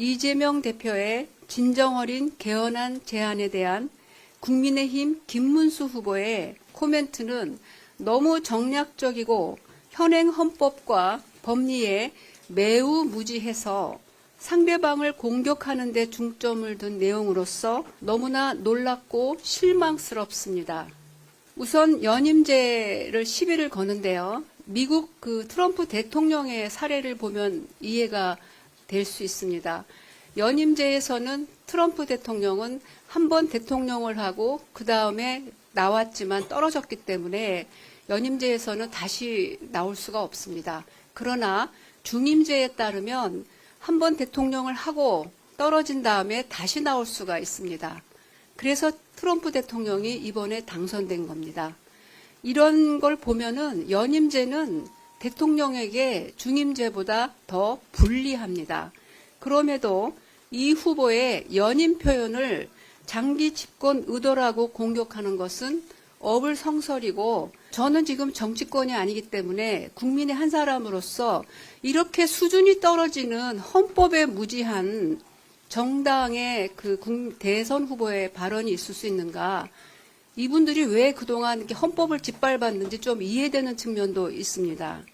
이재명 대표의 진정 어린 개헌안 제안에 대한 국민의힘 김문수 후보의 코멘트는 너무 정략적이고 현행 헌법과 법리에 매우 무지해서 상대방을 공격하는 데 중점을 둔 내용으로서 너무나 놀랍고 실망스럽습니다. 우선 연임제를 시비를 거는데요. 미국 그 트럼프 대통령의 사례를 보면 이해가 될 수 있습니다. 연임제에서는 트럼프 대통령은 한 번 대통령을 하고 그 다음에 나왔지만 떨어졌기 때문에 연임제에서는 다시 나올 수가 없습니다. 그러나 중임제에 따르면 한 번 대통령을 하고 떨어진 다음에 다시 나올 수가 있습니다. 그래서 트럼프 대통령이 이번에 당선된 겁니다. 이런 걸 보면은 연임제는 대통령에게 중임제보다 더 불리합니다. 그럼에도 이 후보의 연임 표현을 장기 집권 의도라고 공격하는 것은 어불성설이고 저는 지금 정치권이 아니기 때문에 국민의 한 사람으로서 이렇게 수준이 떨어지는 헌법에 무지한 정당의 그 국- 대선 후보의 발언이 있을 수 있는가? 이분들이 왜 그동안 헌법을 짓밟았는지 좀 이해되는 측면도 있습니다.